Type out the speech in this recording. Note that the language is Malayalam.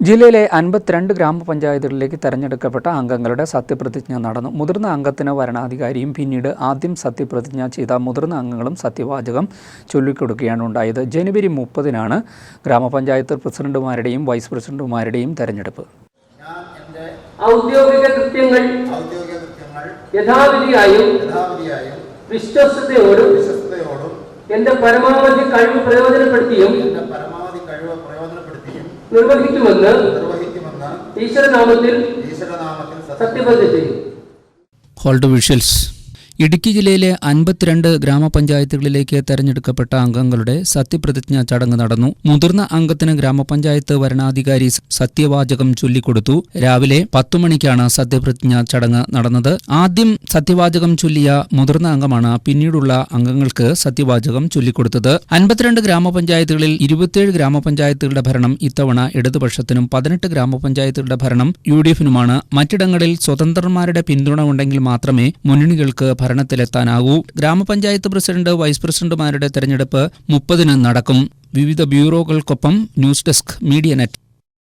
ജില്ലയിലെ അൻപത്തിരണ്ട് ഗ്രാമപഞ്ചായത്തുകളിലേക്ക് തെരഞ്ഞെടുക്കപ്പെട്ട അംഗങ്ങളുടെ സത്യപ്രതിജ്ഞ നടന്നു. മുതിർന്ന അംഗത്തിന് വരണാധികാരിയും പിന്നീട് ആദ്യം സത്യപ്രതിജ്ഞ ചെയ്ത മുതിർന്ന അംഗങ്ങളും സത്യവാചകം ചൊല്ലിക്കൊടുക്കുകയാണ് ഉണ്ടായത്. ജനുവരി മുപ്പതിനാണ് ഗ്രാമപഞ്ചായത്ത് പ്രസിഡന്റുമാരുടെയും വൈസ് പ്രസിഡന്റുമാരുടെയും തെരഞ്ഞെടുപ്പ്. ഔദ്യോഗിക കൃത്യങ്ങൾ യഥാവിധിയായും വിശ്വസ്തയോടും എന്റെ പരമാവധി കഴിവ് പ്രയോജനപ്പെടുത്തിയും എന്റെ പരമാവധി കഴിവ് പ്രയോജനപ്പെടുത്തിയും നിർവഹിക്കുമെന്ന് ഈശ്വരനാമത്തിൽ ഈശ്വരനാമത്തിൽ സത്യം സത്യപ്രതിജ്ഞ ചെയ്യും. ഹോൾഡ് വിഷ്വൽസ് ഇടുക്കി ജില്ലയിലെ അൻപത്തിരണ്ട് ഗ്രാമപഞ്ചായത്തുകളിലേക്ക് തെരഞ്ഞെടുക്കപ്പെട്ട അംഗങ്ങളുടെ സത്യപ്രതിജ്ഞ ചടങ്ങ് നടന്നു. മുതിർന്ന അംഗത്തിന് ഗ്രാമപഞ്ചായത്ത് വരണാധികാരി സത്യവാചകം ചൊല്ലിക്കൊടുത്തു. രാവിലെ പത്തു മണിക്കാണ് സത്യപ്രതിജ്ഞ ചടങ്ങ് നടന്നത്. ആദ്യം സത്യവാചകം ചൊല്ലിയ മുതിർന്ന അംഗമാണ് പിന്നീടുള്ള അംഗങ്ങൾക്ക് സത്യവാചകം ചൊല്ലിക്കൊടുത്തത്. അൻപത്തിരണ്ട് ഗ്രാമപഞ്ചായത്തുകളിൽ ഇരുപത്തിയേഴ് ഗ്രാമപഞ്ചായത്തുകളുടെ ഭരണം ഇത്തവണ ഇടതുപക്ഷത്തിനും പതിനെട്ട് ഗ്രാമപഞ്ചായത്തുകളുടെ ഭരണം യു ഡി എഫിനുമാണ്. മറ്റിടങ്ങളിൽ സ്വതന്ത്രന്മാരുടെ പിന്തുണ ഉണ്ടെങ്കിൽ മാത്രമേ മുന്നണികൾക്ക് ഭരണത്തിലെത്താനാകൂ. ഗ്രാമപഞ്ചായത്ത് പ്രസിഡന്റ് വൈസ് പ്രസിഡന്റുമാരുടെ തെരഞ്ഞെടുപ്പ് മുപ്പതിന് നടക്കും. വിവിധ ബ്യൂറോകൾക്കൊപ്പം ന്യൂസ് ഡെസ്ക് മീഡിയ നെറ്റ്.